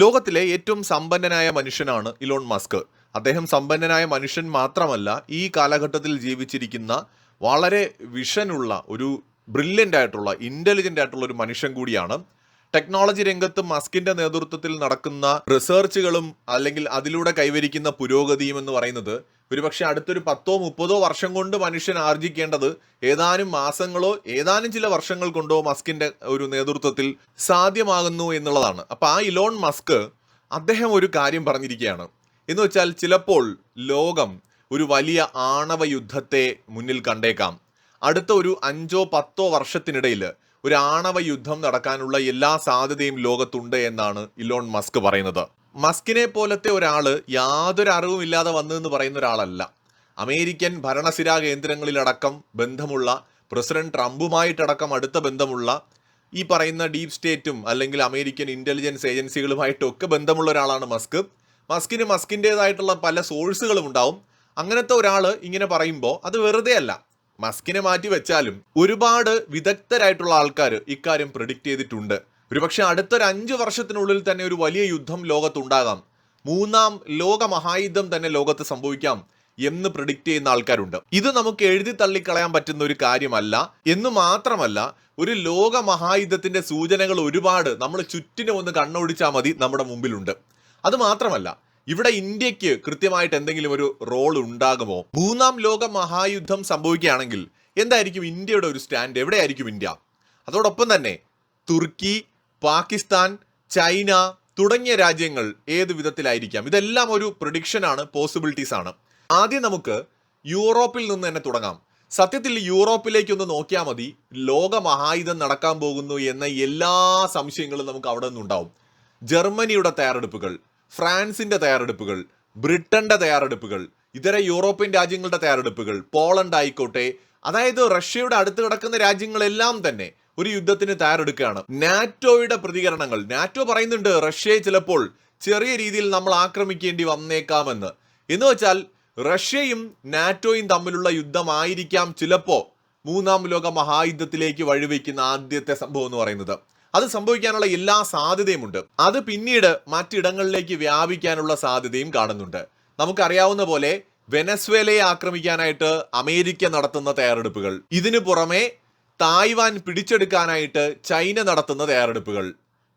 ലോകത്തിലെ ഏറ്റവും സമ്പന്നനായ മനുഷ്യനാണ് ഇലോൺ മസ്ക്. അദ്ദേഹം സമ്പന്നനായ മനുഷ്യൻ മാത്രമല്ല ഈ കാലഘട്ടത്തിൽ ജീവിച്ചിരിക്കുന്ന വളരെ വിഷനുള്ള ഒരു ബ്രില്യന്റ് ആയിട്ടുള്ള ഇന്റലിജന്റ് ആയിട്ടുള്ള ഒരു മനുഷ്യൻ കൂടിയാണ് ടെക്നോളജി രംഗത്ത് മസ്കിന്റെ നേതൃത്വത്തിൽ നടക്കുന്ന റിസർച്ചുകളും അല്ലെങ്കിൽ അതിലൂടെ കൈവരിക്കുന്ന പുരോഗതിയും എന്ന് പറയുന്നത് ഒരുപക്ഷെ അടുത്തൊരു പത്തോ മുപ്പതോ വർഷം കൊണ്ട് മനുഷ്യൻ ആർജിക്കേണ്ടത് ഏതാനും മാസങ്ങളോ ഏതാനും ചില വർഷങ്ങൾ കൊണ്ടോ മസ്കിന്റെ ഒരു നേതൃത്വത്തിൽ സാധ്യമാകുന്നു എന്നുള്ളതാണ്. അപ്പൊ ആ ഇലോൺ മസ്ക് അദ്ദേഹം ഒരു കാര്യം പറഞ്ഞിരിക്കുകയാണ്. എന്ന് വെച്ചാൽ ചിലപ്പോൾ ലോകം ഒരു വലിയ ആണവ യുദ്ധത്തെ മുന്നിൽ കണ്ടേക്കാം. അടുത്ത ഒരു അഞ്ചോ പത്തോ വർഷത്തിനിടയിൽ ഒരു ആണവ യുദ്ധം നടക്കാനുള്ള എല്ലാ സാധ്യതയും ലോകത്തുണ്ട് എന്നാണ് ഇലോൺ മസ്ക് പറയുന്നത്. മസ്കിനെ പോലത്തെ ഒരാൾ യാതൊരു അറിവും ഇല്ലാതെ വന്നതെന്ന് പറയുന്ന ഒരാളല്ല. അമേരിക്കൻ ഭരണസിരാ കേന്ദ്രങ്ങളിലടക്കം ബന്ധമുള്ള പ്രസിഡന്റ് ട്രംപുമായിട്ടടക്കം അടുത്ത ബന്ധമുള്ള ഈ പറയുന്ന ഡീപ് സ്റ്റേറ്റും അല്ലെങ്കിൽ അമേരിക്കൻ ഇന്റലിജൻസ് ഏജൻസികളുമായിട്ടൊക്കെ ബന്ധമുള്ള ഒരാളാണ് മസ്ക്. മസ്കിന് മസ്കിന്റെതായിട്ടുള്ള പല സോഴ്സുകളും ഉണ്ടാവും. അങ്ങനത്തെ ഒരാൾ ഇങ്ങനെ പറയുമ്പോൾ അത് വെറുതെ അല്ല മസ്കിനെ മാറ്റി വെച്ചാലും ഒരുപാട് വിദഗ്ധരായിട്ടുള്ള ആൾക്കാർ ഇക്കാര്യം പ്രിഡിക്റ്റ് ചെയ്തിട്ടുണ്ട്. ഒരുപക്ഷെ അടുത്തൊരു അഞ്ച് വർഷത്തിനുള്ളിൽ തന്നെ ഒരു വലിയ യുദ്ധം ലോകത്തുണ്ടാകാം. മൂന്നാം ലോക മഹായുദ്ധം തന്നെ ലോകത്ത് സംഭവിക്കാം എന്ന് പ്രിഡിക്റ്റ് ചെയ്യുന്ന ആൾക്കാരുണ്ട്. ഇത് നമുക്ക് എഴുതി തള്ളിക്കളയാൻ പറ്റുന്ന ഒരു കാര്യമല്ല. എന്ന് മാത്രമല്ല ഒരു ലോക മഹായുദ്ധത്തിന്റെ സൂചനകൾ ഒരുപാട് നമ്മൾ ചുറ്റിനും ഒന്ന് കണ്ണോടിച്ചാൽ മതി നമ്മുടെ മുമ്പിലുണ്ട്. അത് മാത്രമല്ല ഇവിടെ ഇന്ത്യയ്ക്ക് കൃത്യമായിട്ട് എന്തെങ്കിലും ഒരു റോൾ ഉണ്ടാകുമോ? മൂന്നാം ലോക മഹായുദ്ധം സംഭവിക്കുകയാണെങ്കിൽ എന്തായിരിക്കും ഇന്ത്യയുടെ ഒരു സ്റ്റാൻഡ് എവിടെയായിരിക്കും ഇന്ത്യ? അതോടൊപ്പം തന്നെ തുർക്കി പാകിസ്ഥാൻ ചൈന തുടങ്ങിയ രാജ്യങ്ങൾ ഏത് വിധത്തിലായിരിക്കാം? ഇതെല്ലാം ഒരു പ്രൊഡിക്ഷനാണ് പോസിബിലിറ്റീസ് ആണ്. ആദ്യം നമുക്ക് യൂറോപ്പിൽ നിന്ന് തന്നെ തുടങ്ങാം. സത്യത്തിൽ യൂറോപ്പിലേക്ക് ഒന്ന് നോക്കിയാൽ മതി. ലോക മഹായുധം നടക്കാൻ പോകുന്നു എന്ന എല്ലാ സംശയങ്ങളും നമുക്ക് അവിടെ നിന്നുണ്ടാവും. ജർമ്മനിയുടെ തയ്യാറെടുപ്പുകൾ. ഫ്രാൻസിന്റെ തയ്യാറെടുപ്പുകൾ ബ്രിട്ടന്റെ തയ്യാറെടുപ്പുകൾ ഇതര യൂറോപ്യൻ രാജ്യങ്ങളുടെ തയ്യാറെടുപ്പുകൾ പോളണ്ട് ആയിക്കോട്ടെ അതായത് റഷ്യയുടെ അടുത്ത് കിടക്കുന്ന രാജ്യങ്ങളെല്ലാം തന്നെ ഒരു യുദ്ധത്തിന് തയ്യാറെടുക്കുകയാണ്. നാറ്റോയുടെ പ്രതികരണങ്ങൾ നാറ്റോ പറയുന്നുണ്ട് റഷ്യയെ ചിലപ്പോൾ ചെറിയ രീതിയിൽ നമ്മൾ ആക്രമിക്കേണ്ടി വന്നേക്കാമെന്ന്. എന്ന് വെച്ചാൽ റഷ്യയും നാറ്റോയും തമ്മിലുള്ള യുദ്ധമായിരിക്കാം ചിലപ്പോ മൂന്നാം ലോക മഹായുദ്ധത്തിലേക്ക് വഴിവെക്കുന്ന ആദ്യത്തെ സംഭവം എന്ന് പറയുന്നത്. അത് സംഭവിക്കാനുള്ള എല്ലാ സാധ്യതയുമുണ്ട്. അത് പിന്നീട് മറ്റിടങ്ങളിലേക്ക് വ്യാപിക്കാനുള്ള സാധ്യതയും കാണുന്നുണ്ട്. നമുക്കറിയാവുന്ന പോലെ വെനസ്വേലയെ ആക്രമിക്കാനായിട്ട് അമേരിക്ക നടത്തുന്ന തയ്യാറെടുപ്പുകൾ ഇതിനു പുറമെ തായ്വാൻ പിടിച്ചെടുക്കാനായിട്ട് ചൈന നടത്തുന്ന തയ്യാറെടുപ്പുകൾ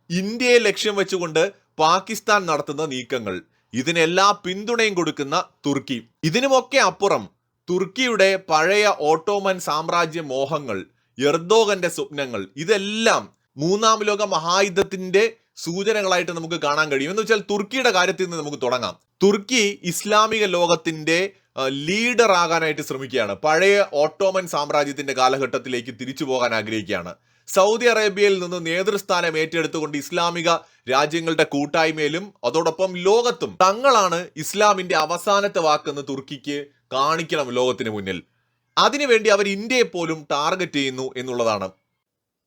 ഇന്ത്യയെ ലക്ഷ്യം വെച്ചുകൊണ്ട് പാകിസ്ഥാൻ നടത്തുന്ന നീക്കങ്ങൾ ഇതിനെല്ലാ പിന്തുണയും കൊടുക്കുന്ന തുർക്കി. ഇതിനുമൊക്കെ അപ്പുറം തുർക്കിയുടെ പഴയ ഓട്ടോമൻ സാമ്രാജ്യ മോഹങ്ങൾ എർദോഗന്റെ സ്വപ്നങ്ങൾ ഇതെല്ലാം മൂന്നാം ലോക മഹായുദ്ധത്തിന്റെ സൂചനകളായിട്ട് നമുക്ക് കാണാൻ കഴിയും. എന്ന് വെച്ചാൽ തുർക്കിയുടെ കാര്യത്തിൽ നിന്ന് നമുക്ക് തുടങ്ങാം. തുർക്കി ഇസ്ലാമിക ലോകത്തിന്റെ ലീഡർ ആകാനായിട്ട് ശ്രമിക്കുകയാണ്. പഴയ ഓട്ടോമൻ സാമ്രാജ്യത്തിന്റെ കാലഘട്ടത്തിലേക്ക് തിരിച്ചു പോകാൻ ആഗ്രഹിക്കുകയാണ്. സൗദി അറേബ്യയിൽ നിന്ന് നേതൃസ്ഥാനം ഏറ്റെടുത്തുകൊണ്ട് ഇസ്ലാമിക രാജ്യങ്ങളുടെ കൂട്ടായ്മയിലും അതോടൊപ്പം ലോകത്തും തങ്ങളാണ് ഇസ്ലാമിന്റെ അവസാനത്തെ വാക്കെന്ന് തുർക്കിക്ക് കാണിക്കണം ലോകത്തിന് മുന്നിൽ. അതിനുവേണ്ടി അവർ ഇന്ത്യയെ പോലും ടാർഗറ്റ് ചെയ്യുന്നു എന്നുള്ളതാണ്.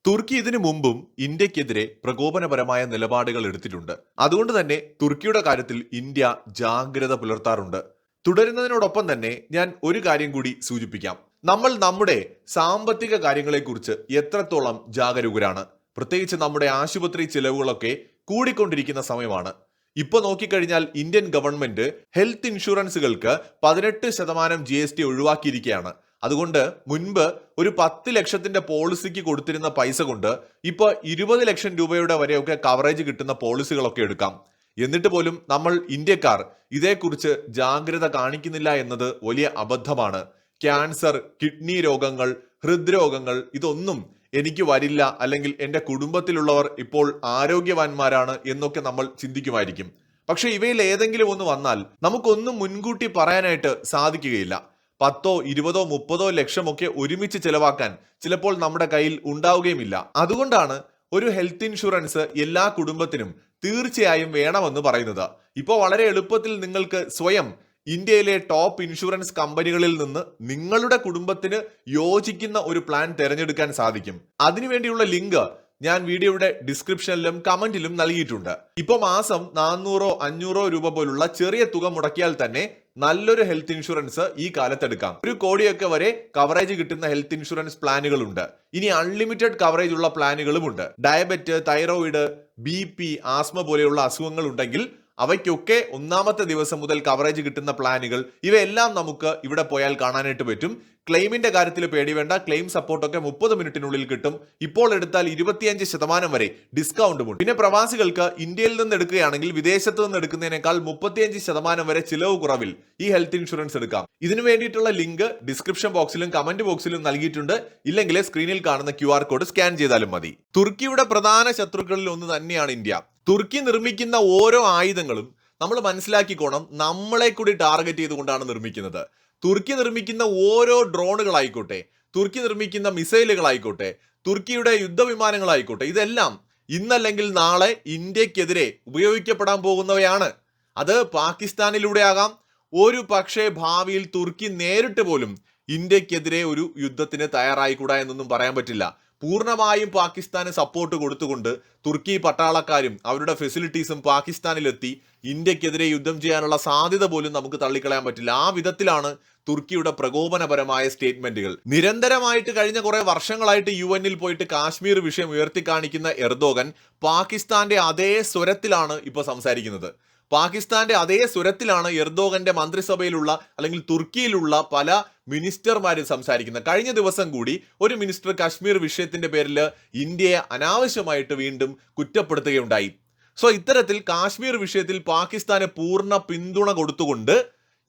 തുർക്കി ഇതിനു മുമ്പും ഇന്ത്യക്കെതിരെ പ്രകോപനപരമായ നിലപാടുകൾ എടുത്തിട്ടുണ്ട്. അതുകൊണ്ട് തന്നെ തുർക്കിയുടെ കാര്യത്തിൽ ഇന്ത്യ ജാഗ്രത പുലർത്താറുണ്ട്. തുടരുന്നതിനോടൊപ്പം തന്നെ ഞാൻ ഒരു കാര്യം കൂടി സൂചിപ്പിക്കാം. നമ്മൾ നമ്മുടെ സാമ്പത്തിക കാര്യങ്ങളെക്കുറിച്ച് എത്രത്തോളം ജാഗരൂകരാണ്. പ്രത്യേകിച്ച് നമ്മുടെ ആശുപത്രി ചിലവുകളൊക്കെ കൂടിക്കൊണ്ടിരിക്കുന്ന സമയമാണ്. ഇപ്പൊ നോക്കിക്കഴിഞ്ഞാൽ ഇന്ത്യൻ ഗവൺമെന്റ് ഹെൽത്ത് ഇൻഷുറൻസുകൾക്ക് പതിനെട്ട് ശതമാനം ജി എസ് ടി ഒഴിവാക്കിയിരിക്കുകയാണ്. അതുകൊണ്ട് മുൻപ് ഒരു പത്ത് ലക്ഷത്തിന്റെ പോളിസിക്ക് കൊടുത്തിരുന്ന പൈസ കൊണ്ട് ഇപ്പോൾ ഇരുപത് ലക്ഷം രൂപയുടെ വരെയൊക്കെ കവറേജ് കിട്ടുന്ന പോളിസികളൊക്കെ എടുക്കാം. എന്നിട്ട് പോലും നമ്മൾ ഇന്ത്യക്കാർ ഇതേക്കുറിച്ച് ജാഗ്രത കാണിക്കുന്നില്ല എന്നത് വലിയ അബദ്ധമാണ്. ക്യാൻസർ കിഡ്നി രോഗങ്ങൾ ഹൃദ്രോഗങ്ങൾ ഇതൊന്നും എനിക്ക് വരില്ല അല്ലെങ്കിൽ എന്റെ കുടുംബത്തിലുള്ളവർ ഇപ്പോൾ ആരോഗ്യവാന്മാരാണ് എന്നൊക്കെ നമ്മൾ ചിന്തിക്കുമായിരിക്കും. പക്ഷെ ഇവയിൽ ഏതെങ്കിലും ഒന്ന് വന്നാൽ നമുക്കൊന്നും മുൻകൂട്ടി പറയാനായിട്ട് സാധിക്കുകയില്ല. പത്തോ ഇരുപതോ മുപ്പതോ ലക്ഷമൊക്കെ ഒരുമിച്ച് ചിലവാക്കാൻ ചിലപ്പോൾ നമ്മുടെ കയ്യിൽ ഉണ്ടാവുകയുമില്ല. അതുകൊണ്ടാണ് ഒരു ഹെൽത്ത് ഇൻഷുറൻസ് എല്ലാ കുടുംബത്തിനും തീർച്ചയായും വേണമെന്ന് പറയുന്നത്. ഇപ്പോൾ വളരെ എളുപ്പത്തിൽ നിങ്ങൾക്ക് സ്വയം ഇന്ത്യയിലെ ടോപ്പ് ഇൻഷുറൻസ് കമ്പനികളിൽ നിന്ന് നിങ്ങളുടെ കുടുംബത്തിന് യോജിക്കുന്ന ഒരു പ്ലാൻ തിരഞ്ഞെടുക്കാൻ സാധിക്കും. അതിനുവേണ്ടിയുള്ള ലിങ്ക് ഞാൻ വീഡിയോയുടെ ഡിസ്ക്രിപ്ഷനിലും കമന്റിലും നൽകിയിട്ടുണ്ട്. ഇപ്പോൾ മാസം നാനൂറോ അഞ്ഞൂറോ രൂപ പോലുള്ള ചെറിയ തുക മുടക്കിയാൽ തന്നെ നല്ലൊരു ഹെൽത്ത് ഇൻഷുറൻസ് ഈ കാലത്ത് എടുക്കാം ഒരു കോടിയൊക്കെ വരെ കവറേജ് കിട്ടുന്ന ഹെൽത്ത് ഇൻഷുറൻസ് പ്ലാനുകളുണ്ട്. ഇനി അൺലിമിറ്റഡ് കവറേജ് ഉള്ള പ്ലാനുകളുമുണ്ട്. Diabetes thyroid B P asthma പോലെയുള്ള അസുഖങ്ങൾ ഉണ്ടെങ്കിൽ അവയ്ക്കൊക്കെ ഒന്നാമത്തെ ദിവസം മുതൽ കവറേജ് കിട്ടുന്ന പ്ലാനുകൾ ഇവയെല്ലാം നമുക്ക് ഇവിടെ പോയാൽ കാണാനായിട്ട് പറ്റും. ക്ലെയിമിന്റെ കാര്യത്തിൽ പേടി വേണ്ട. ക്ലെയിം സപ്പോർട്ടൊക്കെ മുപ്പത് മിനിറ്റിനുള്ളിൽ കിട്ടും. ഇപ്പോൾ എടുത്താൽ ഇരുപത്തിയഞ്ച് ശതമാനം വരെ ഡിസ്കൗണ്ടും ഉണ്ട് പിന്നെ പ്രവാസികൾക്ക് ഇന്ത്യയിൽ നിന്ന് എടുക്കുകയാണെങ്കിൽ വിദേശത്ത് നിന്ന് എടുക്കുന്നതിനേക്കാൾ മുപ്പത്തിയഞ്ച് ശതമാനം വരെ ചിലവ് കുറവിൽ ഈ ഹെൽത്ത് ഇൻഷുറൻസ് എടുക്കാം. ഇതിനു വേണ്ടിയിട്ടുള്ള ലിങ്ക് ഡിസ്ക്രിപ്ഷൻ ബോക്സിലും കമന്റ് ബോക്സിലും നൽകിയിട്ടുണ്ട്. ഇല്ലെങ്കിൽ സ്ക്രീനിൽ കാണുന്ന ക്യു കോഡ് സ്കാൻ ചെയ്താലും മതി. തുർക്കിയുടെ പ്രധാന ശത്രുക്കളിൽ ഒന്ന് തന്നെയാണ് ഇന്ത്യ. തുർക്കി നിർമ്മിക്കുന്ന ഓരോ ആയുധങ്ങളും നമ്മൾ മനസ്സിലാക്കിക്കോണം നമ്മളെ കൂടി ടാർഗറ്റ് ചെയ്തുകൊണ്ടാണ് നിർമ്മിക്കുന്നത്. തുർക്കി നിർമ്മിക്കുന്ന ഓരോ ഡ്രോണുകളായിക്കോട്ടെ തുർക്കി നിർമ്മിക്കുന്ന മിസൈലുകളായിക്കോട്ടെ തുർക്കിയുടെ യുദ്ധവിമാനങ്ങളായിക്കോട്ടെ ഇതെല്ലാം ഇന്നല്ലെങ്കിൽ നാളെ ഇന്ത്യക്കെതിരെ ഉപയോഗിക്കപ്പെടാൻ പോകുന്നവയാണ്. അത് പാകിസ്ഥാനിലൂടെ ആകാം ഒരു പക്ഷേ ഭാവിയിൽ തുർക്കി നേരിട്ട് പോലും ഇന്ത്യക്കെതിരെ ഒരു യുദ്ധത്തിന് തയ്യാറായിക്കൂടാ എന്നൊന്നും പറയാൻ പറ്റില്ല. പൂർണമായും പാകിസ്ഥാന് സപ്പോർട്ട് കൊടുത്തുകൊണ്ട് തുർക്കി പട്ടാളക്കാരും അവരുടെ ഫെസിലിറ്റീസും പാകിസ്ഥാനിലെത്തി ഇന്ത്യക്കെതിരെ യുദ്ധം ചെയ്യാനുള്ള സാധ്യത പോലും നമുക്ക് തള്ളിക്കളയാൻ പറ്റില്ല. ആ വിധത്തിലാണ് തുർക്കിയുടെ പ്രകോപനപരമായ സ്റ്റേറ്റ്മെന്റുകൾ നിരന്തരമായിട്ട് കഴിഞ്ഞ കുറെ വർഷങ്ങളായിട്ട് യു എന്നിൽ പോയിട്ട് കാശ്മീർ വിഷയം ഉയർത്തി കാണിക്കുന്ന എർദോഗൻ പാകിസ്ഥാന്റെ അതേ സ്വരത്തിലാണ് ഇപ്പോൾ സംസാരിക്കുന്നത്. പാകിസ്ഥാന്റെ അതേ സ്വരത്തിലാണ് എർദോഗന്റെ മന്ത്രിസഭയിലുള്ള അല്ലെങ്കിൽ തുർക്കിയിലുള്ള പല മിനിസ്റ്റർമാരും സംസാരിക്കുന്നത്. കഴിഞ്ഞ ദിവസം കൂടി ഒരു മിനിസ്റ്റർ കാശ്മീർ വിഷയത്തിന്റെ പേരിൽ ഇന്ത്യയെ അനാവശ്യമായിട്ട് വീണ്ടും കുറ്റപ്പെടുത്തുകയുണ്ടായി. സോ ഇത്തരത്തിൽ കാശ്മീർ വിഷയത്തിൽ പാകിസ്ഥാന് പൂർണ പിന്തുണ കൊടുത്തുകൊണ്ട്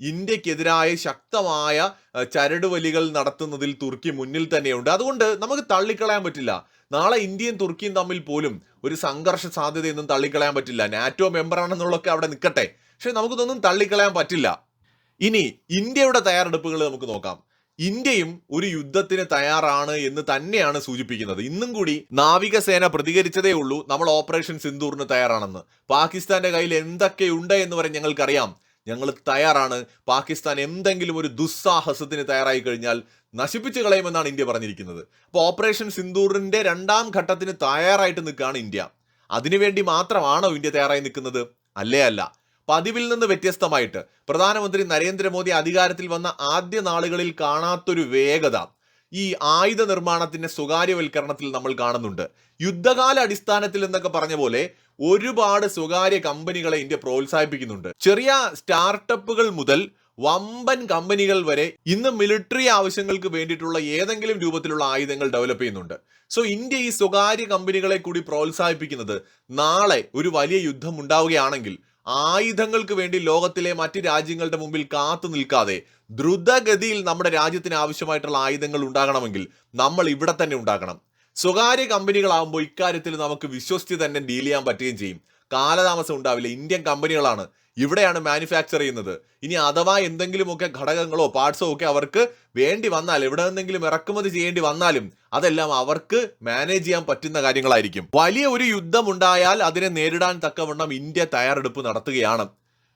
ഇന്ത്യക്കെതിരായ ശക്തമായ ചരടുവലികൾ നടത്തുന്നതിൽ തുർക്കി മുന്നിൽ തന്നെയുണ്ട്. അതുകൊണ്ട് നമുക്ക് തള്ളിക്കളയാൻ പറ്റില്ല. നാളെ ഇന്ത്യയും തുർക്കിയും തമ്മിൽ പോലും ഒരു സംഘർഷ സാധ്യതയൊന്നും തള്ളിക്കളയാൻ പറ്റില്ല. നാറ്റോ മെമ്പറാണെന്നുള്ളൊക്കെ അവിടെ നിൽക്കട്ടെ. പക്ഷെ നമുക്കിതൊന്നും തള്ളിക്കളയാൻ പറ്റില്ല. ഇനി ഇന്ത്യയുടെ തയ്യാറെടുപ്പുകൾ നമുക്ക് നോക്കാം. ഇന്ത്യയും ഒരു യുദ്ധത്തിന് തയ്യാറാണ് എന്ന് തന്നെയാണ് സൂചിപ്പിക്കുന്നത്. ഇന്നും കൂടി നാവികസേന പ്രതികരിച്ചതേ ഉള്ളൂ. നമ്മൾ ഓപ്പറേഷൻ സിന്ദൂറിന് തയ്യാറാണെന്ന്. പാകിസ്ഥാന്റെ കയ്യിൽ എന്തൊക്കെയുണ്ട് എന്ന് വരെ ഞങ്ങൾക്കറിയാം. ഞങ്ങൾ തയ്യാറാണ്. പാകിസ്ഥാൻ എന്തെങ്കിലും ഒരു ദുസ്സാഹസത്തിന് തയ്യാറായി കഴിഞ്ഞാൽ നശിപ്പിച്ചു കളയുമെന്നാണ് ഇന്ത്യ പറഞ്ഞിരിക്കുന്നത്. അപ്പോൾ ഓപ്പറേഷൻ സിന്ദൂറിന്റെ രണ്ടാം ഘട്ടത്തിന് തയ്യാറായിട്ട് നിൽക്കുകയാണ് ഇന്ത്യ. അതിനുവേണ്ടി മാത്രമാണോ ഇന്ത്യ തയ്യാറായി നിൽക്കുന്നത്? അല്ലേ അല്ല. പതിവിൽ നിന്ന് വ്യത്യസ്തമായിട്ട് പ്രധാനമന്ത്രി നരേന്ദ്രമോദി അധികാരത്തിൽ വന്ന ആദ്യ നാളുകളിൽ കാണാത്തൊരു വേഗത ഈ ആയുധ നിർമ്മാണത്തിന്റെ സ്വകാര്യവൽക്കരണത്തിൽ നമ്മൾ കാണുന്നുണ്ട്. യുദ്ധകാല അടിസ്ഥാനത്തിൽ എന്നൊക്കെ പറഞ്ഞ പോലെ ഒരുപാട് സ്വകാര്യ കമ്പനികളെ ഇന്ത്യ പ്രോത്സാഹിപ്പിക്കുന്നുണ്ട്. ചെറിയ സ്റ്റാർട്ടപ്പുകൾ മുതൽ വമ്പൻ കമ്പനികൾ വരെ ഇന്ന് മിലിറ്ററി ആവശ്യങ്ങൾക്ക് വേണ്ടിയിട്ടുള്ള ഏതെങ്കിലും രൂപത്തിലുള്ള ആയുധങ്ങൾ ഡെവലപ്പ് ചെയ്യുന്നുണ്ട്. സോ ഇന്ത്യ ഈ സ്വകാര്യ കമ്പനികളെ കൂടി പ്രോത്സാഹിപ്പിക്കുന്നത് നാളെ ഒരു വലിയ യുദ്ധം ഉണ്ടാവുകയാണെങ്കിൽ ആയുധങ്ങൾക്ക് വേണ്ടി ലോകത്തിലെ മറ്റ് രാജ്യങ്ങളുടെ മുമ്പിൽ കാത്തു നിൽക്കാതെ ദ്രുതഗതിയിൽ നമ്മുടെ രാജ്യത്തിന് ആവശ്യമായിട്ടുള്ള ആയുധങ്ങൾ ഉണ്ടാകണമെങ്കിൽ നമ്മൾ ഇവിടെ തന്നെ ഉണ്ടാക്കണം സ്വകാര്യ കമ്പനികളാകുമ്പോൾ ഇക്കാര്യത്തിൽ നമുക്ക് വിശ്വസിച്ച് തന്നെ ഡീൽ ചെയ്യാൻ പറ്റുകയും ചെയ്യും. കാലതാമസം ഉണ്ടാവില്ല. ഇന്ത്യൻ കമ്പനികളാണ് ഇവിടെയാണ് മാനുഫാക്ചർ ചെയ്യുന്നത്. ഇനി അഥവാ എന്തെങ്കിലുമൊക്കെ ഘടകങ്ങളോ പാർട്സോ ഒക്കെ അവർക്ക് വേണ്ടി വന്നാൽ എവിടെ നിന്നെങ്കിലും ഇറക്കുമതി ചെയ്യേണ്ടി വന്നാലും അതെല്ലാം അവർക്ക് മാനേജ് ചെയ്യാൻ പറ്റുന്ന കാര്യങ്ങളായിരിക്കും. വലിയ ഒരു യുദ്ധം ഉണ്ടായാൽ അതിനെ നേരിടാൻ തക്കവണ്ണം ഇന്ത്യ തയ്യാറെടുപ്പ് നടത്തുകയാണ്.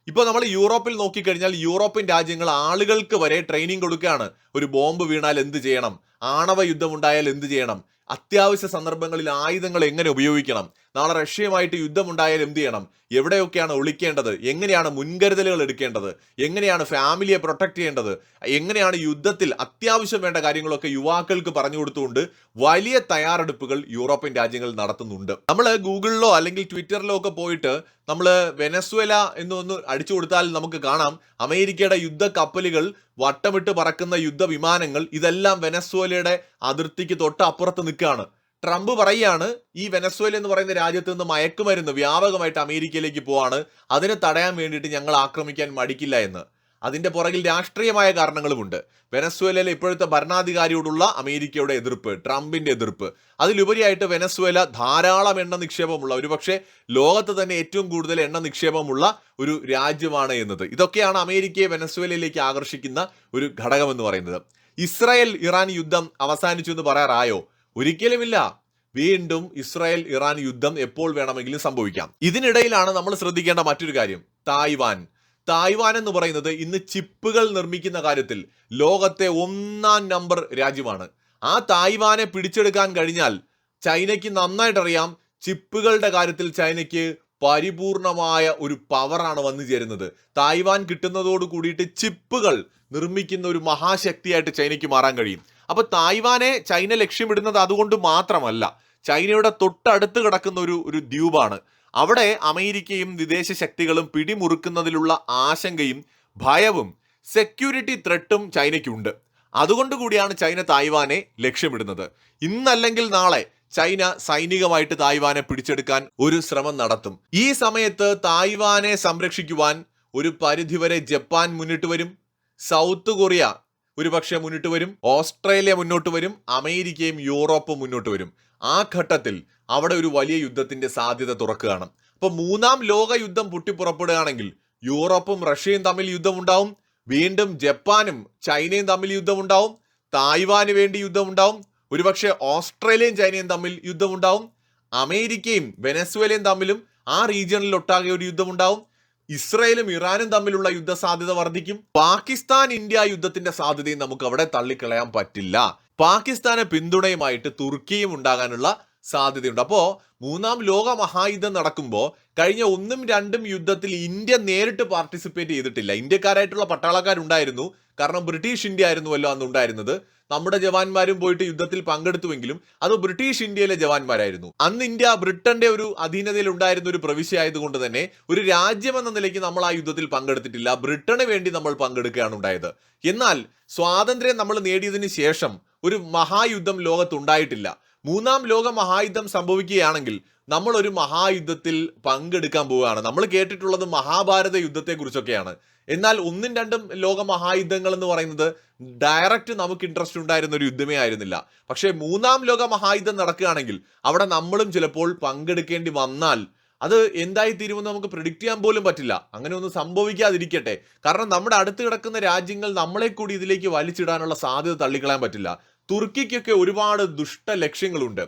ഇപ്പോൾ നമ്മൾ യൂറോപ്പിൽ നോക്കിക്കഴിഞ്ഞാൽ യൂറോപ്യൻ രാജ്യങ്ങൾ ആളുകൾക്ക് വരെ ട്രെയിനിങ് കൊടുക്കുകയാണ്. ഒരു ബോംബ് വീണാൽ എന്ത് ചെയ്യണം? ആണവ യുദ്ധം ഉണ്ടായാൽ എന്ത് ചെയ്യണം? അത്യാവശ്യ സന്ദർഭങ്ങളിൽ ആയുധങ്ങൾ എങ്ങനെ ഉപയോഗിക്കണം? നാളെ റഷ്യയുമായിട്ട് യുദ്ധമുണ്ടായാൽ എന്ത് ചെയ്യണം? എവിടെയൊക്കെയാണ് ഒളിക്കേണ്ടത്? എങ്ങനെയാണ് മുൻകരുതലുകൾ എടുക്കേണ്ടത്? എങ്ങനെയാണ് ഫാമിലിയെ പ്രൊട്ടക്ട് ചെയ്യേണ്ടത്? എങ്ങനെയാണ് യുദ്ധത്തിൽ അത്യാവശ്യം വേണ്ട കാര്യങ്ങളൊക്കെ യുവാക്കൾക്ക് പറഞ്ഞു കൊടുത്തുകൊണ്ട് വലിയ തയ്യാറെടുപ്പുകൾ യൂറോപ്യൻ രാജ്യങ്ങൾ നടത്തുന്നുണ്ട്. നമ്മൾ ഗൂഗിളിലോ അല്ലെങ്കിൽ ട്വിറ്ററിലോ ഒക്കെ പോയിട്ട് നമ്മൾ വെനസ്വേല എന്നൊന്ന് അടിച്ചു കൊടുത്താൽ നമുക്ക് കാണാം. അമേരിക്കയുടെ യുദ്ധ കപ്പലുകൾ വട്ടമിട്ട് പറക്കുന്ന യുദ്ധവിമാനങ്ങൾ ഇതെല്ലാം വെനസ്വേലയുടെ അതിർത്തിക്ക് തൊട്ടപ്പുറത്ത് നിൽക്കുകയാണ്. ട്രംപ് പറയുകയാണ് ഈ വെനസ്വേല എന്ന് പറയുന്ന രാജ്യത്ത് നിന്ന് മയക്കുമരുന്ന് വ്യാപകമായിട്ട് അമേരിക്കയിലേക്ക് പോവാണ്. അതിനെ തടയാൻ വേണ്ടിയിട്ട് ഞങ്ങൾ ആക്രമിക്കാൻ മടിക്കില്ല എന്ന്. അതിന്റെ പുറകിൽ രാഷ്ട്രീയമായ കാരണങ്ങളുമുണ്ട്. വെനസ്വേലയിലെ ഇപ്പോഴത്തെ ഭരണാധികാരിയോടുള്ള അമേരിക്കയുടെ എതിർപ്പ് ട്രംപിന്റെ എതിർപ്പ്. അതിലുപരിയായിട്ട് വെനസ്വേല ധാരാളം എണ്ണ നിക്ഷേപമുള്ള ഒരുപക്ഷെ ലോകത്ത് തന്നെ ഏറ്റവും കൂടുതൽ എണ്ണ നിക്ഷേപമുള്ള ഒരു രാജ്യമാണ് എന്നത്. ഇതൊക്കെയാണ് അമേരിക്കയെ വെനസ്വേലയിലേക്ക് ആകർഷിക്കുന്ന ഒരു ഘടകമെന്ന് പറയുന്നത്. ഇസ്രായേൽ ഇറാൻ യുദ്ധം അവസാനിച്ചു എന്ന് പറയാറായോ? ഒരിക്കലുമില്ല. വീണ്ടും ഇസ്രായേൽ ഇറാൻ യുദ്ധം എപ്പോൾ വേണമെങ്കിലും സംഭവിക്കാം. ഇതിനിടയിലാണ് നമ്മൾ ശ്രദ്ധിക്കേണ്ട മറ്റൊരു കാര്യം. തായ്വാൻ. തായ്വാൻ എന്ന് പറയുന്നത് ഇന്ന് ചിപ്പുകൾ നിർമ്മിക്കുന്ന കാര്യത്തിൽ ലോകത്തെ ഒന്നാം നമ്പർ രാജ്യമാണ്. ആ തായ്വാനെ പിടിച്ചെടുക്കാൻ കഴിഞ്ഞാൽ ചൈനയ്ക്ക് നന്നായിട്ട് അറിയാം ചിപ്പുകളുടെ കാര്യത്തിൽ ചൈനയ്ക്ക് പരിപൂർണമായ ഒരു പവറാണ് വന്നു ചേരുന്നത്. തായ്വാൻ കിട്ടുന്നതോട് കൂടിയിട്ട് ചിപ്പുകൾ നിർമ്മിക്കുന്ന ഒരു മഹാശക്തിയായിട്ട് ചൈനയ്ക്ക് മാറാൻ കഴിയും. അപ്പൊ തായ്വാനെ ചൈന ലക്ഷ്യമിടുന്നത് അതുകൊണ്ട് മാത്രമല്ല ചൈനയുടെ തൊട്ടടുത്ത് കിടക്കുന്ന ഒരു ഒരു ദ്വീപാണ്. അവിടെ അമേരിക്കയും വിദേശ ശക്തികളും പിടിമുറുക്കുന്നതിലുള്ള ആശങ്കയും ഭയവും സെക്യൂരിറ്റി ത്രെട്ടും ചൈനയ്ക്കുണ്ട്. അതുകൊണ്ട് കൂടിയാണ് ചൈന തായ്വാനെ ലക്ഷ്യമിടുന്നത്. ഇന്നല്ലെങ്കിൽ നാളെ ചൈന സൈനികമായിട്ട് തായ്വാനെ പിടിച്ചെടുക്കാൻ ഒരു ശ്രമം നടത്തും. ഈ സമയത്ത് തായ്വാനെ സംരക്ഷിക്കുവാൻ ഒരു പരിധിവരെ ജപ്പാൻ മുന്നിട്ട് വരും. സൗത്ത് കൊറിയ ഒരുപക്ഷെ മുന്നിട്ട് വരും. ഓസ്ട്രേലിയ മുന്നോട്ട് വരും. അമേരിക്കയും യൂറോപ്പും മുന്നോട്ട് വരും. ആ ഘട്ടത്തിൽ അവിടെ ഒരു വലിയ യുദ്ധത്തിന്റെ സാധ്യത തുറക്കുകയാണ്. അപ്പൊ മൂന്നാം ലോക യുദ്ധം പൊട്ടിപ്പുറപ്പെടുകയാണെങ്കിൽ യൂറോപ്പും റഷ്യയും തമ്മിൽ യുദ്ധം യുദ്ധമുണ്ടാവും വീണ്ടും ജപ്പാനും ചൈനയും തമ്മിൽ യുദ്ധം യുദ്ധമുണ്ടാവും തായ്വാന് വേണ്ടി യുദ്ധം യുദ്ധമുണ്ടാവും ഒരുപക്ഷെ ഓസ്ട്രേലിയയും ചൈനയും തമ്മിൽ യുദ്ധമുണ്ടാവും അമേരിക്കയും വെനസ്വേലയും തമ്മിലും ആ റീജിയണിൽ ഒട്ടാകെ ഒരു യുദ്ധമുണ്ടാവും ഇസ്രയേലും ഇറാനും തമ്മിലുള്ള യുദ്ധ സാധ്യത വർദ്ധിക്കും. പാകിസ്ഥാൻ ഇന്ത്യ യുദ്ധത്തിന്റെ സാധ്യതയും നമുക്ക് അവിടെ തള്ളിക്കളയാൻ പറ്റില്ല. പാകിസ്ഥാനെ പിന്തുണയുമായിട്ട് തുർക്കിയും ഉണ്ടാകാനുള്ള സാധ്യതയുണ്ട്. അപ്പോ മൂന്നാം ലോക മഹായുദ്ധം നടക്കുമ്പോൾ കഴിഞ്ഞ ഒന്നും രണ്ടും യുദ്ധത്തിൽ ഇന്ത്യ നേരിട്ട് പാർട്ടിസിപ്പേറ്റ് ചെയ്തിട്ടില്ല. ഇന്ത്യക്കാരായിട്ടുള്ള പട്ടാളക്കാരുണ്ടായിരുന്നു. കാരണം ബ്രിട്ടീഷ് ഇന്ത്യ ആയിരുന്നുവല്ലോ അന്ന് ഉണ്ടായിരുന്നത് നമ്മുടെ ജവാന്മാരും പോയിട്ട് യുദ്ധത്തിൽ പങ്കെടുത്തുവെങ്കിലും അത് ബ്രിട്ടീഷ് ഇന്ത്യയിലെ ജവാന്മാരായിരുന്നു. അന്ന് ഇന്ത്യ ബ്രിട്ടന്റെ ഒരു അധീനതയിൽ ഉണ്ടായിരുന്ന ഒരു പ്രവിശ്യ ആയതുകൊണ്ട് തന്നെ ഒരു രാജ്യം എന്ന നിലയ്ക്ക് നമ്മൾ ആ യുദ്ധത്തിൽ പങ്കെടുത്തിട്ടില്ല. ബ്രിട്ടന് വേണ്ടി നമ്മൾ പങ്കെടുക്കുകയാണ് ഉണ്ടായത്. എന്നാൽ സ്വാതന്ത്ര്യം നമ്മൾ നേടിയതിന് ശേഷം ഒരു മഹായുദ്ധം ലോകത്തുണ്ടായിട്ടില്ല. മൂന്നാം ലോക മഹായുദ്ധം സംഭവിക്കുകയാണെങ്കിൽ നമ്മൾ ഒരു മഹായുദ്ധത്തിൽ പങ്കെടുക്കാൻ പോവുകയാണ്. നമ്മൾ കേട്ടിട്ടുള്ളത് മഹാഭാരത യുദ്ധത്തെക്കുറിച്ചൊക്കെയാണ്. എന്നാൽ ഒന്നും രണ്ടും ലോക മഹായുദ്ധങ്ങൾ എന്ന് പറയുന്നത് ഡയറക്റ്റ് നമുക്ക് ഇൻട്രസ്റ്റ് ഉണ്ടായിരുന്ന ഒരു യുദ്ധമേ ആയിരുന്നില്ല. പക്ഷേ മൂന്നാം ലോക മഹായുദ്ധം നടക്കുകയാണെങ്കിൽ അവിടെ നമ്മളും ചിലപ്പോൾ പങ്കെടുക്കേണ്ടി വന്നാൽ അത് എന്തായി തീരുമെന്ന് നമുക്ക് പ്രിഡിക്റ്റ് ചെയ്യാൻ പോലും പറ്റില്ല. അങ്ങനെ ഒന്നും സംഭവിക്കാതിരിക്കട്ടെ. കാരണം നമ്മുടെ അടുത്ത് കിടക്കുന്ന രാജ്യങ്ങൾ നമ്മളെ കൂടി ഇതിലേക്ക് വലിച്ചിടാനുള്ള സാധ്യത തള്ളിക്കളയാൻ പറ്റില്ല. തുർക്കിക്കൊക്കെ ഒരുപാട് ദുഷ്ട ലക്ഷ്യങ്ങളുണ്ട്.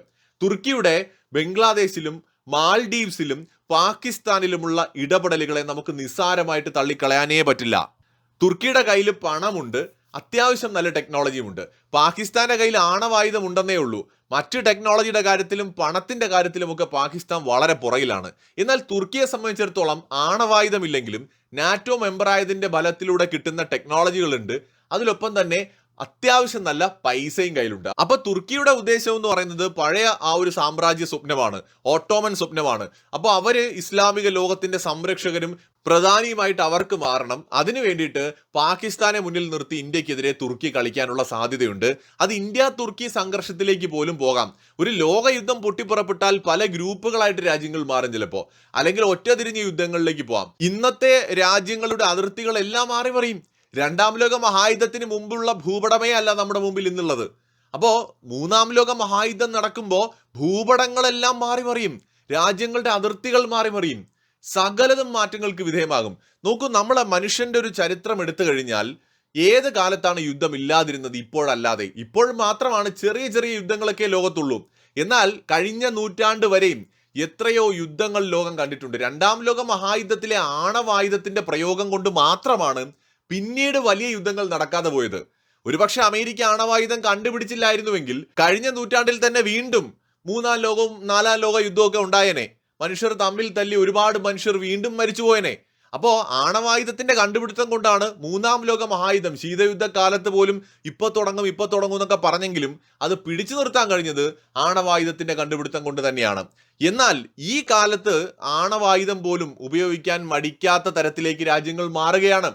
തുർക്കിയുടെ ബംഗ്ലാദേശിലും മാൽഡീവ്സിലും പാകിസ്ഥാനിലുമുള്ള ഇടപെടലുകളെ നമുക്ക് നിസ്സാരമായിട്ട് തള്ളിക്കളയാനേ പറ്റില്ല. തുർക്കിയുടെ കയ്യിൽ പണമുണ്ട് അത്യാവശ്യം നല്ല ടെക്നോളജിയുമുണ്ട്. പാകിസ്ഥാന്റെ കയ്യിൽ ആണവായുധം ഉണ്ടെന്നേ ഉള്ളൂ. മറ്റ് ടെക്നോളജിയുടെ കാര്യത്തിലും പണത്തിന്റെ കാര്യത്തിലുമൊക്കെ പാകിസ്ഥാൻ വളരെ പുറകിലാണ്. എന്നാൽ തുർക്കിയെ സംബന്ധിച്ചിടത്തോളം ആണവായുധമില്ലെങ്കിലും നാറ്റോ മെമ്പറായതിന്റെ ബലത്തിലൂടെ കിട്ടുന്ന ടെക്നോളജികളുണ്ട്. അതിലൊപ്പം തന്നെ അത്യാവശ്യം നല്ല പൈസയും കയ്യിലുണ്ട്. അപ്പൊ തുർക്കിയുടെ ഉദ്ദേശം എന്ന് പറയുന്നത് പഴയ ആ ഒരു സാമ്രാജ്യ സ്വപ്നമാണ് ഓട്ടോമൻ സ്വപ്നമാണ്. അപ്പോൾ അവർ ഇസ്ലാമിക ലോകത്തിന്റെ സംരക്ഷകരും പ്രധാനിയുമായിട്ട് അവർക്ക് മാറണം. അതിനു വേണ്ടിയിട്ട് പാകിസ്ഥാനെ മുന്നിൽ നിർത്തി ഇന്ത്യക്കെതിരെ തുർക്കി കളിക്കാനുള്ള സാധ്യതയുണ്ട്. അത് ഇന്ത്യ തുർക്കി സംഘർഷത്തിലേക്ക് പോലും പോകാം. ഒരു ലോകയുദ്ധം പൊട്ടിപ്പുറപ്പെട്ടാൽ പല ഗ്രൂപ്പുകളായിട്ട് രാജ്യങ്ങൾ മാറും ചിലപ്പോൾ അല്ലെങ്കിൽ ഒറ്റതിരിഞ്ഞ യുദ്ധങ്ങളിലേക്ക് പോകാം ഇന്നത്തെ രാജ്യങ്ങളുടെ അതിർത്തികളെല്ലാം മാറി മറിയും രണ്ടാം ലോക മഹായുദ്ധത്തിന് മുമ്പുള്ള ഭൂപടമേ അല്ല നമ്മുടെ മുമ്പിൽ ഇന്നുള്ളത്. അപ്പോൾ മൂന്നാം ലോക മഹായുദ്ധം നടക്കുമ്പോൾ ഭൂപടങ്ങളെല്ലാം മാറി മറിയും രാജ്യങ്ങളുടെ അതിർത്തികൾ മാറി മറിയും സകലതും മാറ്റങ്ങൾക്ക് വിധേയമാകും. നോക്കൂ നമ്മളെ മനുഷ്യന്റെ ഒരു ചരിത്രം എടുത്തു കഴിഞ്ഞാൽ ഏത് കാലത്താണ് യുദ്ധം ഇല്ലാതിരുന്നത് ഇപ്പോഴല്ലാതെ? ഇപ്പോൾ മാത്രമാണ് ചെറിയ ചെറിയ യുദ്ധങ്ങളൊക്കെ ലോകത്തുള്ളൂ. എന്നാൽ കഴിഞ്ഞ നൂറ്റാണ്ട് വരെയും എത്രയോ യുദ്ധങ്ങൾ ലോകം കണ്ടിട്ടുണ്ട്. രണ്ടാം ലോക മഹായുദ്ധത്തിലെ ആണവായുധത്തിന്റെ പ്രയോഗം കൊണ്ട് മാത്രമാണ് പിന്നീട് വലിയ യുദ്ധങ്ങൾ നടക്കാതെ പോയത്. ഒരുപക്ഷെ അമേരിക്ക ആണവായുധം കണ്ടുപിടിച്ചില്ലായിരുന്നുവെങ്കിൽ കഴിഞ്ഞ നൂറ്റാണ്ടിൽ തന്നെ വീണ്ടും മൂന്നാം ലോകവും നാലാം ലോക യുദ്ധമൊക്കെ ഉണ്ടായേനെ. മനുഷ്യർ തമ്മിൽ തല്ലി ഒരുപാട് മനുഷ്യർ വീണ്ടും മരിച്ചുപോയനെ അപ്പോ ആണവായുധത്തിന്റെ കണ്ടുപിടുത്തം കൊണ്ടാണ് മൂന്നാം ലോക മഹായുധം ശീതയുദ്ധ കാലത്ത് പോലും ഇപ്പൊ തുടങ്ങും ഇപ്പൊ തുടങ്ങും എന്നൊക്കെ പറഞ്ഞെങ്കിലും അത് പിടിച്ചു നിർത്താൻ കഴിഞ്ഞത് ആണവായുധത്തിന്റെ കണ്ടുപിടുത്തം കൊണ്ട് തന്നെയാണ്. എന്നാൽ ഈ കാലത്ത് ആണവായുധം പോലും ഉപയോഗിക്കാൻ മടിക്കാത്ത തരത്തിലേക്ക് രാജ്യങ്ങൾ മാറുകയാണ്.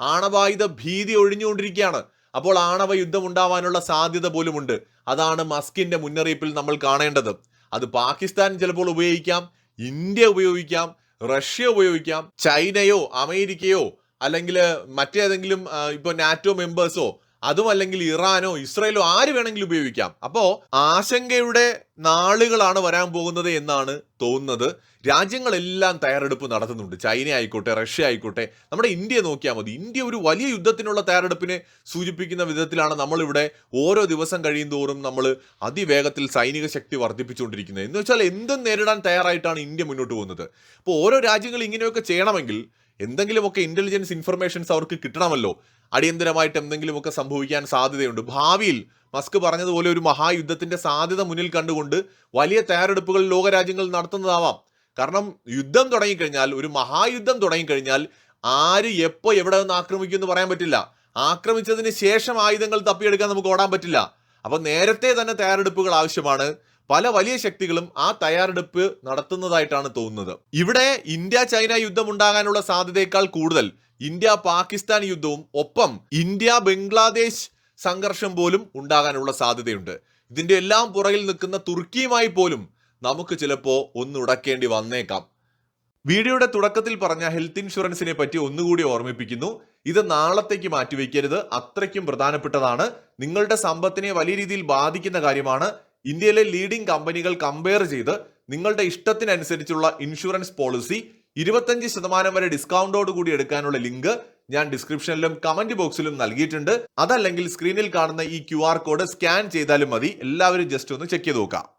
ആണവായുധ ഭീതി ഒഴിഞ്ഞുകൊണ്ടിരിക്കുകയാണ്. അപ്പോൾ ആണവ യുദ്ധം ഉണ്ടാവാനുള്ള സാധ്യത പോലുമുണ്ട്. അതാണ് മസ്കിന്റെ മുന്നറിയിപ്പിൽ നമ്മൾ കാണേണ്ടത്. അത് പാകിസ്ഥാൻ ചിലപ്പോൾ ഉപയോഗിക്കാം ഇന്ത്യ ഉപയോഗിക്കാം റഷ്യ ഉപയോഗിക്കാം ചൈനയോ അമേരിക്കയോ അല്ലെങ്കിൽ മറ്റേതെങ്കിലും ഇപ്പോൾ ഇപ്പൊ നാറ്റോ മെമ്പേഴ്സോ അതും അല്ലെങ്കിൽ ഇറാനോ ഇസ്രയേലോ ആര് വേണമെങ്കിലും ഉപയോഗിക്കാം. അപ്പോൾ ആശങ്കയുടെ നാളുകളാണ് വരാൻ പോകുന്നത് എന്നാണ് തോന്നുന്നത്. രാജ്യങ്ങളെല്ലാം തയ്യാറെടുപ്പ് നടത്തുന്നുണ്ട്. ചൈന ആയിക്കോട്ടെ റഷ്യ ആയിക്കോട്ടെ. നമ്മുടെ ഇന്ത്യ നോക്കിയാൽ മതി. ഇന്ത്യ ഒരു വലിയ യുദ്ധത്തിനുള്ള തയ്യാറെടുപ്പിനെ സൂചിപ്പിക്കുന്ന വിധത്തിലാണ് നമ്മളിവിടെ ഓരോ ദിവസം കഴിയും തോറും നമ്മൾ അതിവേഗത്തിൽ സൈനിക ശക്തി വർദ്ധിപ്പിച്ചുകൊണ്ടിരിക്കുന്നത്. എന്ന് വെച്ചാൽ എന്തും നേരിടാൻ തയ്യാറായിട്ടാണ് ഇന്ത്യ മുന്നോട്ട് പോകുന്നത്. അപ്പോൾ ഓരോ രാജ്യങ്ങൾ ഇങ്ങനെയൊക്കെ ചെയ്യണമെങ്കിൽ എന്തെങ്കിലുമൊക്കെ ഇന്റലിജൻസ് ഇൻഫർമേഷൻസ് അവർക്ക് കിട്ടണമല്ലോ. അടിയന്തരമായിട്ട് എന്തെങ്കിലുമൊക്കെ സംഭവിക്കാൻ സാധ്യതയുണ്ട്. ഭാവിയിൽ മസ്ക് പറഞ്ഞതുപോലെ ഒരു മഹായുദ്ധത്തിന്റെ സാധ്യത മുന്നിൽ കണ്ടുകൊണ്ട് വലിയ തയ്യാറെടുപ്പുകൾ ലോകരാജ്യങ്ങൾ നടത്തുന്നതാവാം. കാരണം യുദ്ധം തുടങ്ങിക്കഴിഞ്ഞാൽ ഒരു മഹായുദ്ധം തുടങ്ങിക്കഴിഞ്ഞാൽ ആര് എപ്പോൾ എവിടെ നിന്ന് ആക്രമിക്കും എന്ന് പറയാൻ പറ്റില്ല. ആക്രമിച്ചതിന് ശേഷം ആയുധങ്ങൾ തപ്പിയെടുക്കാൻ നമുക്ക് ഓടാൻ പറ്റില്ല. അപ്പം നേരത്തെ തന്നെ തയ്യാറെടുപ്പുകൾ ആവശ്യമാണ്. പല വലിയ ശക്തികളും ആ തയ്യാറെടുപ്പ് നടത്തുന്നതായിട്ടാണ് തോന്നുന്നത്. ഇവിടെ ഇന്ത്യ ചൈന യുദ്ധം ഉണ്ടാകാനുള്ള സാധ്യതയേക്കാൾ കൂടുതൽ ഇന്ത്യ പാകിസ്ഥാൻ യുദ്ധവും ഒപ്പം ഇന്ത്യ ബംഗ്ലാദേശ് സംഘർഷം പോലും ഉണ്ടാകാനുള്ള സാധ്യതയുണ്ട്. ഇതിന്റെ എല്ലാം പുറകിൽ നിൽക്കുന്ന തുർക്കിയുമായി പോലും നമുക്ക് ചിലപ്പോ ഒന്നുടക്കേണ്ടി വന്നേക്കാം. വീഡിയോയുടെ തുടക്കത്തിൽ പറഞ്ഞ ഹെൽത്ത് ഇൻഷുറൻസിനെ പറ്റി ഒന്നുകൂടി ഓർമ്മിപ്പിക്കുന്നു. ഇത് നാളത്തേക്ക് മാറ്റിവെക്കരുത്. അത്രയ്ക്കും പ്രധാനപ്പെട്ടതാണ്. നിങ്ങളുടെ സമ്പത്തിനെ വലിയ രീതിയിൽ ബാധിക്കുന്ന കാര്യമാണ്. ഇന്ത്യയിലെ ലീഡിംഗ് കമ്പനികൾ കമ്പയർ ചെയ്ത് നിങ്ങളുടെ ഇഷ്ടത്തിനനുസരിച്ചുള്ള ഇൻഷുറൻസ് പോളിസി ഇരുപത്തഞ്ച് ശതമാനം വരെ ഡിസ്കൗണ്ടോട് കൂടി എടുക്കാനുള്ള ലിങ്ക് ഞാൻ ഡിസ്ക്രിപ്ഷനിലും കമന്റ് ബോക്സിലും നൽകിയിട്ടുണ്ട്. അതല്ലെങ്കിൽ സ്ക്രീനിൽ കാണുന്ന ഈ ക്യു കോഡ് സ്കാൻ ചെയ്താലും മതി. എല്ലാവരും ജസ്റ്റ് ഒന്ന് ചെക്ക് ചെയ്ത് നോക്കാം.